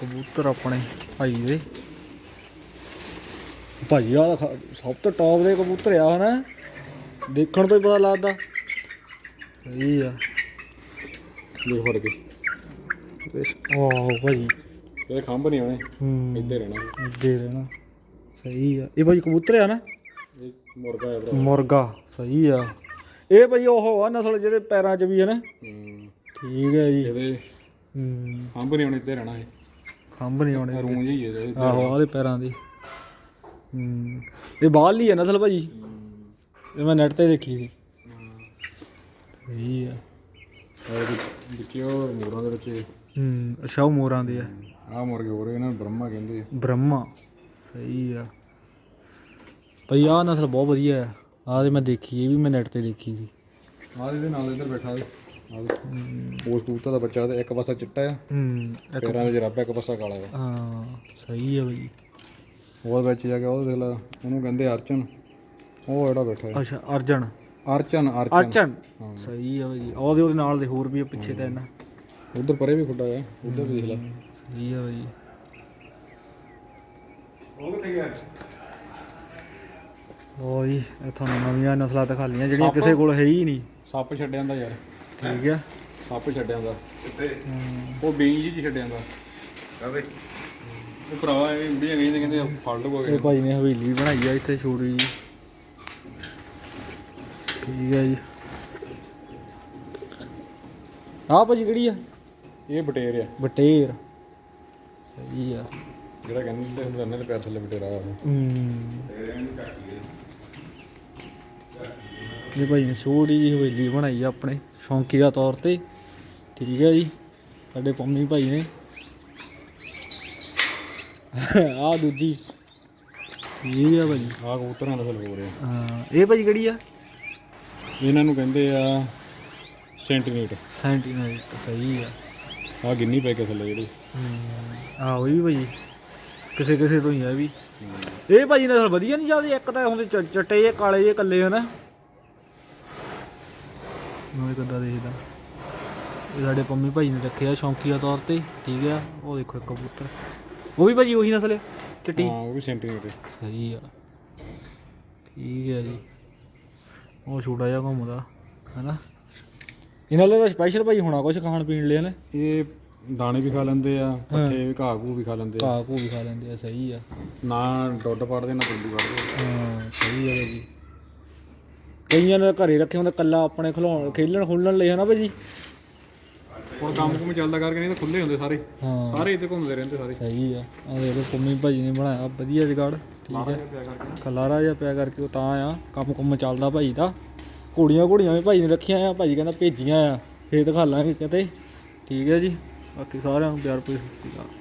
ਕਬੂਤਰ ਆਪਣੇ ਭਾਈ ਦੇ। ਭਾਈ ਆ ਸਭ ਤੋਂ ਟੌਪ ਦੇ ਕਬੂਤਰ ਆ ਹਨਾ? ਦੇਖਣ ਤੋਂ ਹੀ ਪਤਾ ਲੱਗਦਾ। ਸਹੀ ਆ। ਦੇਖ ਫੜ ਕੇ। ਵਾਓ ਭਾਈ। ਇਹ ਖੰਭ ਨਹੀਂ ਆਉਣੇ। ਹੂੰ। ਇੱਧੇ ਰਹਿਣਾ। ਦੇ ਰਹਿਣਾ। ਸਹੀ ਆ। ਇਹ ਭਾਈ ਕਬੂਤਰ ਆ ਨਾ? ਇਹ ਮੁਰਗਾ ਹੈ ਭਰਾ। ਮੁਰਗਾ। ਸਹੀ ਆ। ਇਹ ਭਾਈ ਉਹ ਆ ਨਸਲ ਜਿਹਦੇ ਪੈਰਾਂ 'ਚ ਵੀ ਹੈ। ਨਾ ਠੀਕ ਹੈ ਜੀ। ਇਹਦੇ ਹੂੰ। ਖੰਭ ਨਹੀਂ ਆਉਣੇ ਇੱਧੇ ਰਹਿਣਾ ਇਹ। ਖੰਭ ਨਹੀਂ ਆਉਣੇ ਰੂੰ ਜਿਹੀ ਹੈ ਇਹਦੇ ਆਹੋ ਆਦੇ ਪੈਰਾਂ ਦੀ। ਹੂੰ। ਇਹ ਬਾਹਰਲੀ ਹੈ ਨਸਲ ਭਾਜੀ? ਇਹ ਮੈਂ ਨੈਟ ਤੇ ਦੇਖੀ ਸੀ। ਸਹੀ ਆ। ਦੇਖਿਓ ਮੋਰਾਂ ਦੇ ਵਿੱਚ ਹੂੰ ਅੱਛਾ ਉਹ ਮੋਰਾਂ ਦੇ ਆ। ਆਹ ਮੁਰਗੇ ਹੋ ਰਹੇ ਇਹਨਾਂ ਨੂੰ ਬ੍ਰਹਮਾ ਕਹਿੰਦੇ ਆ। ਬ੍ਰਹਮਾ ਸਹੀ ਆ। ਭਈ ਆਹ ਨਸਲ ਬਹੁਤ ਵਧੀਆ ਆ। ਆਹ ਤੇ ਮੈਂ ਦੇਖੀ ਇਹ ਵੀ ਮੈਂ ਨੈਟ ਤੇ ਦੇਖੀ ਸੀ। ਆਹ ਇਹਦੇ ਨਾਲ ਇੱਧਰ ਬੈਠਾ ਹੈ ਉਸ ਕਬੂਤਰ ਦਾ ਬੱਚਾ ਤੇ ਇੱਕ ਪਾਸਾ ਚਿੱਟਾ ਆ ਹੂੰ ਇੱਕ ਪੈਰਾਂ ਵਿੱਚ ਰੱਬ ਇੱਕ ਪਾਸਾ ਕਾਲਾ ਆ। ਹਾਂ ਸਹੀ ਆ ਬਈ। ਉਹ ਵਿੱਚ ਜਾ ਕੇ ਉਹ ਦੇਖ ਲਾ ਉਹਨੂੰ ਕਹਿੰਦੇ ਅਰਚਨ। ਉਹ ਜਿਹੜਾ ਬੈਠਾ ਹੈ। ਅੱਛਾ ਅਰਜਨ। ਅਰਚਨ ਅਰਚਨ। ਅਰਚਨ? ਸਹੀ ਆ ਬਈ। ਉਹਦੇ ਉਹਦੇ ਨਾਲ ਦੇ ਹੋਰ ਵੀ ਆ ਪਿੱਛੇ ਤਾਂ ਇਹਨਾਂ। ਉਧਰ ਪਰੇ ਵੀ ਖੁੱਡਾ ਆ ਉਧਰ ਵੀ ਦੇਖ ਲੈ। ਸਹੀ ਆ ਬਈ। ਉਹ ਜੀ ਇਹ ਤੁਹਾਨੂੰ ਨਵੀਆਂ ਨਸਲਾਂ ਦਿਖਾ ਲਈਆਂ ਜਿਹੜੀਆਂ ਕਿਸੇ ਕੋਲ ਹੈ ਹੀ ਨਹੀਂ। ਸੱਪ ਛੱਡਿਆਂ ਦਾ ਯਾਰ। ਠੀਕ ਆ। ਸੱਪ ਛੱਡਿਆਂ ਦਾ ਉਹ ਬੀਜ ਜੀ ਛੱਡਿਆਂ ਦਾ ਆਵੇ ਉਹ ਭਰਾਵਾ ਇਹ ਬੀਆਂ ਗਈ ਤੇ ਕਹਿੰਦੇ ਫੜ ਲੂਗਾ ਇਹ ਭਾਈ ਨੇ ਹਵੇਲੀ ਬਣਾਈ ਆ ਇੱਥੇ ਛੋਟੀ ਜੀ। ਠੀਕ ਆ ਜੀ। ਆਹ ਭਾਜੀ ਕਿਹੜੀ ਆ? ਇਹ ਬਟੇਰ ਆ। ਬਟੇਰ। ਸਹੀ ਆ। ਜਿਹੜਾ ਕਹਿੰਦੇ ਹੁੰਦੇ ਨੇ ਪੈਰ ਥੱਲੇ ਬਟੇਰਾ ਆ। ਹੂੰ। ਇਹ ਭਾਈ ਨੇ ਛੋਟੀ ਜਿਹੀ ਹਵੇਲੀ ਬਣਾਈ ਆ ਆਪਣੇ ਸ਼ੌਂਕੀਆ ਤੌਰ ਤੇ। ਠੀਕ ਹੈ ਜੀ ਸਾਡੇ ਪੰਮੀ ਭਾਈ ਨੇ। ਆ ਦੂਜੀ। ਇਹ ਆ ਭਾਈ। ਆਹ ਕਬੂਤਰਾਂ ਦਾ ਫਲ ਹੋ ਰਿਹਾ। ਹਾਂ ਇਹ ਭਾਈ ਕਿਹੜੀ ਆ? ਇਹਨਾਂ ਨੂੰ ਕਹਿੰਦੇ ਆ ਸੈਂਟੀਮੀਟਰ। ਸੈਂਟੀਨਲ ਸਹੀ ਆ। ਆਹ ਗਿੰਨੀ ਪੈ ਕੇ ਥੱਲੇ ਜਿਹੜੀ। ਆ ਉਹ ਵੀ ਭਾਈ। ਕਿਸੇ ਕਿਸੇ ਤੋਂ ਹੀ ਆ ਵੀ। ਇਹ ਭਾਈ ਨਸਲ ਵਧੀਆ ਨਹੀਂ ਜਾਂਦੀ ਇੱਕ ਤਾਂ ਹੁੰਦੇ ਚਿੱਟੇ ਜੇ ਕਾਲੇ ਜੇ ਕੱਲੇ ਹਨਾ। ਮੈਂ ਕਿੱਦਾਂ ਦੇਖਦਾ। ਇਹ ਸਾਡੇ ਪੰਮੀ ਭਾਈ ਨੇ ਰੱਖਿਆ ਸ਼ੌਂਕੀਆ ਤੌਰ ਤੇ ਠੀਕ ਆ? ਉਹ ਦੇਖੋ ਇੱਕ ਕਬੂਤਰ। ਉਹ ਵੀ ਭਾਜੀ ਉਹੀ ਨਸਲ ਹੈ ਚਿੱਟੀ? ਹਾਂ ਉਹ ਵੀ ਸੈਂਟੀਮੀਟਰ ਸਹੀ ਆ। ਠੀਕ ਹੈ ਜੀ। ਉਹ ਛੋਟਾ ਜਿਹਾ ਘੁੰਮਦਾ ਹੈਨਾ? ਇਹਨਾਂ ਲਈ ਤਾਂ ਸਪੈਸ਼ਲ ਭਾਈ ਹੋਣਾ ਕੁਝ ਖਾਣ ਪੀਣ ਲਈ ਨੇ ਇਹ ਦਾਣੇ ਵੀ ਖਾ ਲੈਂਦੇ ਆ ਪੱਠੇ ਵੀ ਘਾਹ ਘੂ ਵੀ ਖਾ ਲੈਂਦੇ ਆ। ਘਾਹ ਘੂ ਵੀ ਖਾ ਲੈਂਦੇ ਆ ਸਹੀ ਆ। ਨਾ ਡੁੱਡ ਪੜਦੇ ਨਾ ਪਿੰਡੀ ਪੜਦੇ। ਹਾਂ ਸਹੀ ਹੈ ਭਾਜੀ। ਕਈਆਂ ਨੇ ਘਰੇ ਰੱਖੇ ਹੁੰਦੇ ਕੱਲਾ ਆਪਣੇ ਖਿਲਾਉਣ ਖੇਲਣ ਖੁੱਲਣ ਲਈ ਹਨਾ ਭਾਜੀ? ਹੁਣ ਕੰਮ ਕੁਮ ਚੱਲਦਾ ਕਰਕੇ ਨਹੀਂ ਤਾਂ ਖੁੱਲੇ ਹੁੰਦੇ ਸਾਰੇ। ਹਾਂ। ਸਾਰੇ ਇੱਥੇ ਘੁੰਮਦੇ ਰਹਿੰਦੇ ਸਾਰੇ। ਸਹੀ ਆ। ਆ ਦੇਖੋ ਪੰਮੀ ਭਾਜੀ ਨੇ ਬਣਾਇਆ ਵਧੀਆ ਜਗਾੜ। ਠੀਕ ਹੈ। ਖਲਾਰਾ ਜਿਹਾ ਪਿਆ ਕਰਕੇ ਉਹ ਤਾਂ ਆ ਕੰਮ ਕੁੰਮ ਚੱਲਦਾ ਭਾਜੀ ਦਾ। ਘੋੜੀਆਂ ਘੋੜੀਆਂ ਵੀ ਭਾਜੀ ਨੇ ਰੱਖੀਆਂ ਆ। ਭਾਜੀ ਕਹਿੰਦਾ ਭੇਜੀਆਂ ਆ। ਫੇਰ ਦਿਖਾ ਲਾਂਗੇ ਕਿਤੇ। ਠੀਕ ਹੈ ਜੀ। ਬਾਕੀ ਸਾਰਿਆਂ ਨੂੰ ਪਿਆਰ ਭੇਜ ਸਤਿ ਸ਼੍ਰੀ ਅਕਾਲ।